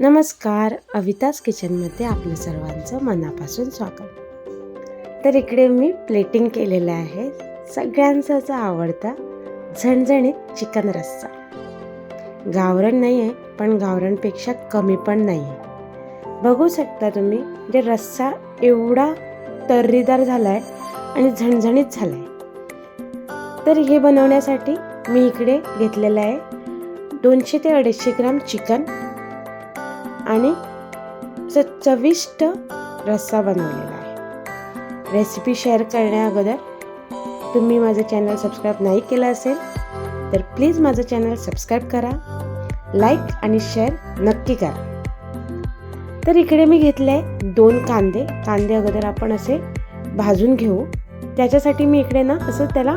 नमस्कार अवितास किचनमध्ये आपलं सर्वांचं मनापासून स्वागत. तर इकडे मी प्लेटिंग केलेलं आहे सगळ्यांचाच आवडता झणझणीत चिकन रस्सा. गावरण नाही आहे पण गावरणपेक्षा कमी पण नाही आहे बघू शकता तुम्ही जे रस्सा एवढा तर्रीदार झाला आहे आणि झणझणीत झाला आहे तर हे बनवण्यासाठी मी इकडे घेतलेलं आहे दोनशे ते अडीचशे ग्राम चिकन आणि असं चविष्ट रस्सा बनवलेला आहे. रेसिपी शेअर करण्या अगोदर तुम्ही माझं चॅनल सबस्क्राईब नाही केलं असेल तर प्लीज माझं चॅनल सबस्क्राईब करा लाईक आणि शेअर नक्की करा. तर इकडे मी घेतले आहे दोन कांदे. कांदे अगोदर आपण असे भाजून घेऊ. त्याच्यासाठी मी इकडे ना असं त्याला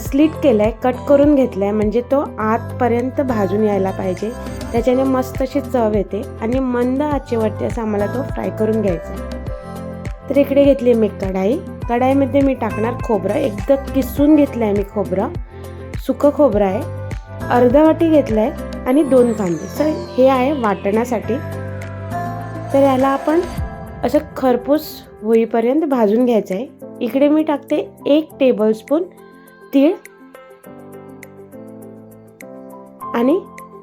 स्लिट केलं आहे कट करून घेतलं आहे म्हणजे तो आतपर्यंत भाजून यायला पाहिजे. त्याच्याने मस्त अशी चव येते आणि मंद आचेवरती असं आम्हाला तो फ्राय करून घ्यायचा. आहे. तर इकडे घेतली मी कढाई. कढाईमध्ये मी टाकणार खोबरं. एकदम किसून घेतलं आहे मी खोबरं. सुकं खोबरं आहे. अर्धा वाटी घेतलं आहे आणि दोन कांदे. सर हे आहे वाटण्यासाठी. तर याला आपण असं खरपूस होईपर्यंत भाजून घ्यायचं आहे इकडे मी टाकते एक टेबलस्पून तीळ आणि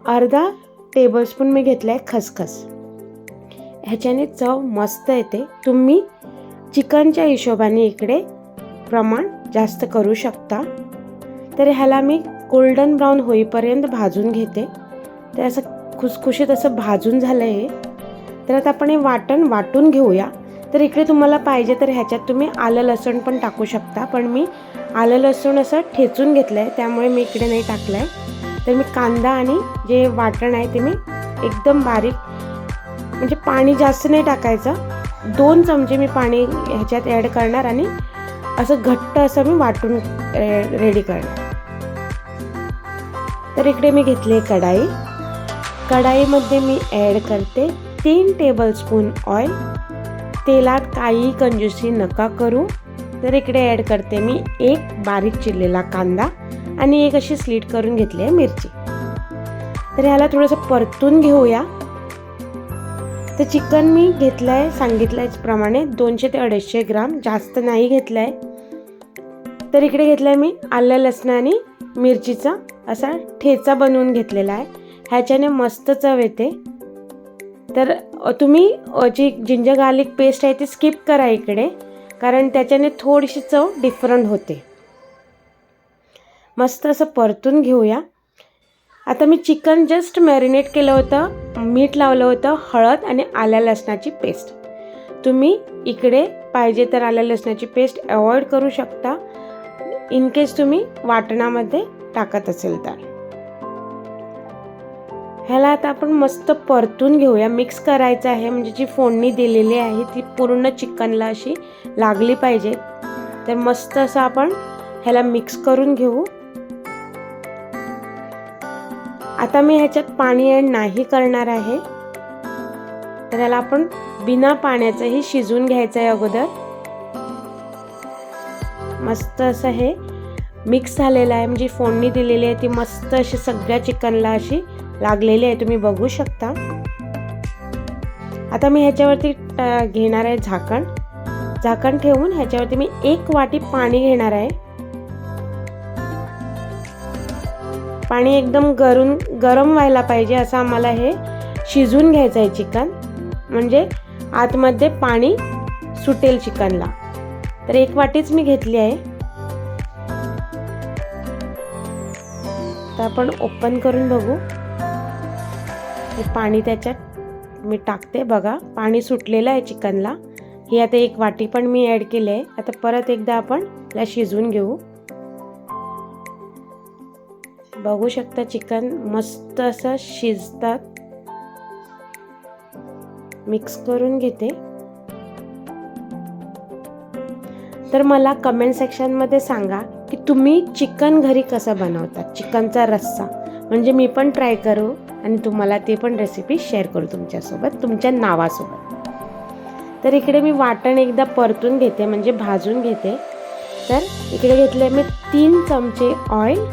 अर्धा टेबलस्पून मी घेतला आहे खसखस. ह्याच्याने चव मस्त येते. तुम्ही चिकनच्या हिशोबाने इकडे प्रमाण जास्त करू शकता. तर ह्याला मी गोल्डन ब्राऊन होईपर्यंत भाजून घेते. ते असं खुसखुशीत असं भाजून झालं आहे तर आता आपण हे वाटण वाटून घेऊया. तर इकडे तुम्हाला पाहिजे तर ह्याच्यात तुम्ही आलं लसूण पण टाकू शकता. पण मी आलं लसूण असं ठेचून घेतलं आहे त्यामुळे मी इकडे नाही टाकलं आहे तर मी कांदा आणि जे वाटण आहे ते मी एकदम बारीक म्हणजे पाणी जास्त नाही टाकायचं. दोन चमचे मी पाणी ह्याच्यात ॲड करणार आणि असं घट्ट असं मी वाटून रेडी करणार. तर इकडे मी घेतली कढाई. कढाईमध्ये मी ॲड करते तीन टेबलस्पून ऑइल तेलात काही कंजूसी नका करू. तर इकडे ॲड करते मी एक बारीक चिरलेला कांदा आणि एक अशी स्लीट करून घेतली आहे मिरची. तर ह्याला थोडंसं परतून घेऊया. तर चिकन मी घेतलं आहे सांगितल्याप्रमाणे दोनशे ते अडीचशे ग्राम जास्त नाही घेतलं आहे तर इकडे घेतलं आहे मी आलं लसण आणि मिरचीचा असा ठेचा बनवून घेतलेला आहे. ह्याच्याने मस्त चव येते. तर तुम्ही जी जिंजर गार्लिक पेस्ट आहे ती स्किप करा इकडे कारण त्याच्याने थोडीशी चव डिफरंट होते. मस्त असं परतून घेऊया. आता मी चिकन जस्ट मॅरिनेट केलं होतं मीठ लावलं होतं हळद आणि आल्या लसणाची पेस्ट तुम्ही इकडे पाहिजे तर आल्या लसणाची पेस्ट अवॉइड करू शकता इन केस तुम्ही वाटणामध्ये टाकत असेल तर. ह्याला आता आपण मस्त परतून घेऊया. मिक्स करायचं आहे. म्हणजे जी फोडणी दिलेली आहे ती पूर्ण चिकनला अशी लागली पाहिजे. तर मस्त असं आपण ह्याला मिक्स करून घेऊ. आता मी ह्याच्यात पाणी ॲड नाही करणार आहे. तर याला आपण बिना पाण्याचंही शिजून घ्यायचं आहे अगोदर. मस्त असं हे मिक्स झालेलं आहे. म्हणजे फोडणी दिलेली आहे ती मस्त अशी सगळ्या चिकनला अशी लागलेली आहे तुम्ही बघू शकता. आता मी ह्याच्यावरती घेणार आहे झाकण. झाकण ठेवून ह्याच्यावरती मी एक वाटी पाणी घेणार आहे. पाणी एकदम गरून गरम व्हायला पाहिजे असं आम्हाला हे शिजून घ्यायचं आहे चिकन. म्हणजे आतमध्ये पाणी सुटेल चिकनला. तर एक वाटीच मी घेतली आहे. तर आपण ओपन करून बघू. हे पाणी त्याच्यात मी टाकते. बघा पाणी सुटलेलं आहे चिकनला. ही आता एक वाटी पण मी ॲड केली आहे. आता परत एकदा आपण त्याला शिजवून घेऊ. बघू शकता चिकन मस्त असं शिजतात. मिक्स करून घेते. तर मला कमेंट सेक्शनमध्ये सांगा की तुम्ही चिकन घरी कसं बनवतात चिकनचा रस्सा. म्हणजे मी पण ट्राय करू. आणि तुम्हाला ते पण रेसिपी शेअर करू तुमच्यासोबत तुमच्या नावासोबत. तर इकडे मी वाटण एकदा परतून घेते म्हणजे भाजून घेते. तर इकडे घेतले मी तीन चमचे ऑइल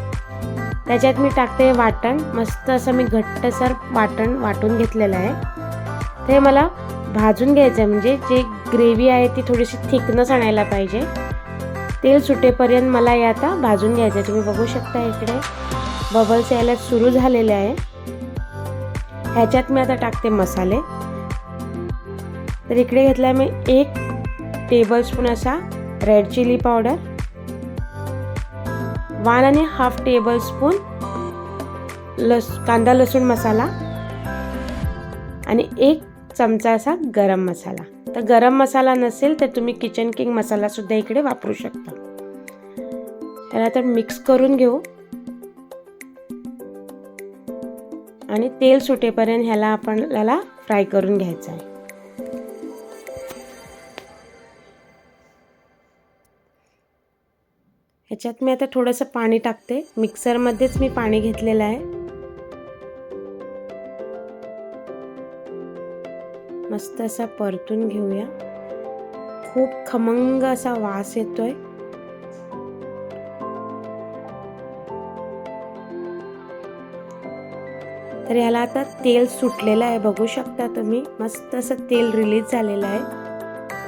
त्याच्यात मी टाकते वाटण. मस्त असं मी घट्टसर वाटण वाटून घेतलेलं आहे. ते मला भाजून घ्यायचं आहे म्हणजे जे ग्रेव्ही आहे ती थोडीशी थिकनस आणायला पाहिजे. तेल सुटेपर्यंत मला हे आता भाजून घ्यायचं आहे तुम्ही बघू शकता इकडे बबल्स यायला सुरू झालेले आहे. ह्याच्यात मी आता टाकते मसाले. तर इकडे घेतला मी एक टेबलस्पून असा रेड चिली पावडर वन आणि हाफ टेबल स्पून लस कांदा लसूण मसाला आणि एक चमचा असा गरम मसाला. तर गरम मसाला नसेल तर तुम्ही किचन किंग मसालासुद्धा इकडे वापरू शकता. त्याला तर मिक्स करून घेऊ. आणि तेल सुटेपर्यंत ह्याला आपल्याला फ्राय करून घ्यायचं आहे. ह्याच्यात मी आता थोडंसं पाणी टाकते. मिक्सरमध्येच मी पाणी घेतलेलं आहे. मस्त असा परतून घेऊया. खूप खमंग असा वास येतोय. तर ह्याला आता तेल सुटलेलं आहे. बघू शकता तुम्ही. मस्त असं तेल रिलीज झालेलं आहे.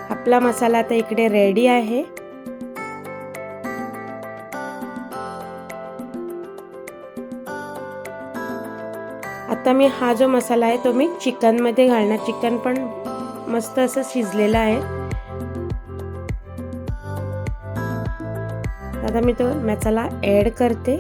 आपला मसाला आता इकडे रेडी आहे. आता मी हा जो मसाला आहे तो मी चिकनमध्ये घालणार. चिकन पण मस्त असं शिजलेलं आहे. आता मी तो मसाला ॲड करते.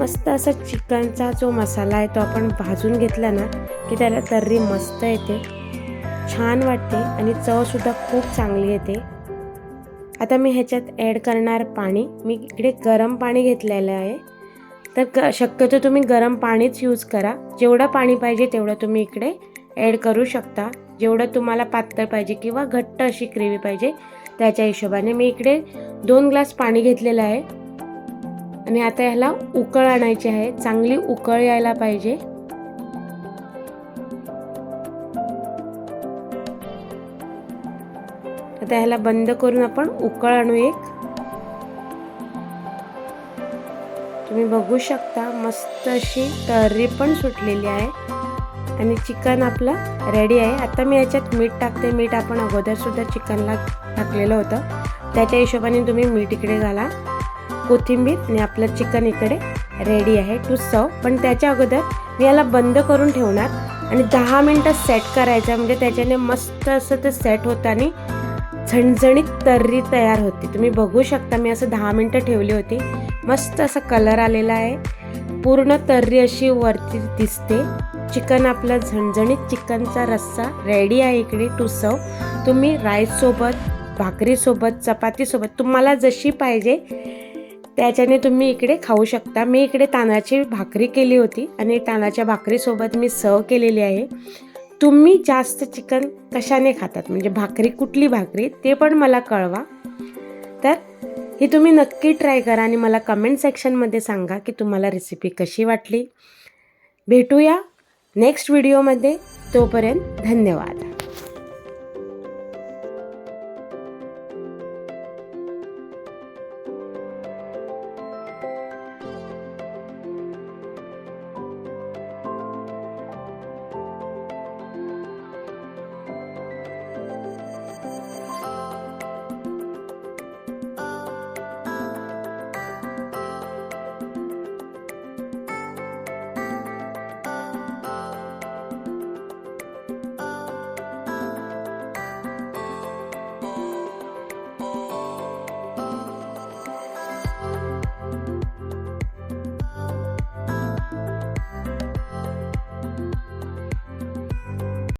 मस्त असा चिकनचा जो मसाला आहे तो आपण भाजून घेतला ना की त्याला तर्री मस्त येते. छान वाटते आणि चवसुद्धा खूप चांगली येते. आता मी ह्याच्यात ॲड करणार पाणी. मी इकडे गरम पाणी घेतलेलं आहे. तर ग शक्यतो तुम्ही गरम पाणीच यूज करा. जेवढं पाणी पाहिजे तेवढं तुम्ही इकडे ॲड करू शकता. जेवढं तुम्हाला पातळ पाहिजे किंवा घट्ट अशी ग्रेव्ही पाहिजे त्याच्या हिशोबाने मी इकडे दोन ग्लास पाणी घेतलेलं आहे. आणि आता ह्याला उकळ आणायची आहे. चांगली उकळ यायला पाहिजे. आता ह्याला बंद करून आपण उकळ आणू एक. तुम्ही बघू शकता मस्त अशी तर्री पण सुटलेली आहे. आणि चिकन आपलं रेडी आहे. आता मी याच्यात मीठ टाकते. मीठ आपण अगोदर सुद्धा चिकनला टाकलेलं होतं. त्याच्या हिशोबाने तुम्ही मीठ इकडे घाला. कोथिंबीर आणि आपलं चिकन इकडे रेडी आहे टू सर्व पण त्याच्या अगोदर मी याला बंद करून ठेवणार आणि दहा मिनटं सेट करायचं म्हणजे त्याच्याने मस्त असं ते सेट होतं आणि झणझणीत तर्री तयार होते. तुम्ही बघू शकता मी असं दहा मिनटं ठेवली होती. मस्त असा कलर आलेला आहे. पूर्ण तर्री अशी वरती दिसते. चिकन आपलं झणझणीत चिकनचा रस्सा रेडी आहे इकडे टू सर्व तुम्ही राईससोबत भाकरीसोबत चपातीसोबत तुम्हाला जशी पाहिजे त्याच्याने तुम्ही इकडे खाऊ शकता. मी इकडे तांदळाची भाकरी केली होती आणि तांदळाच्या भाकरीसोबत मी सर्व केलेली आहे. तुम्ही जास्त चिकन कशाने खातात? म्हणजे भाकरी कुठली भाकरी? ते पण मला कळवा. तर ही तुम्ही नक्की ट्राय करा आणि मला कमेंट सेक्शनमध्ये सांगा की तुम्हाला रेसिपी कशी वाटली. भेटूया नेक्स्ट व्हिडिओमध्ये. तोपर्यंत धन्यवाद.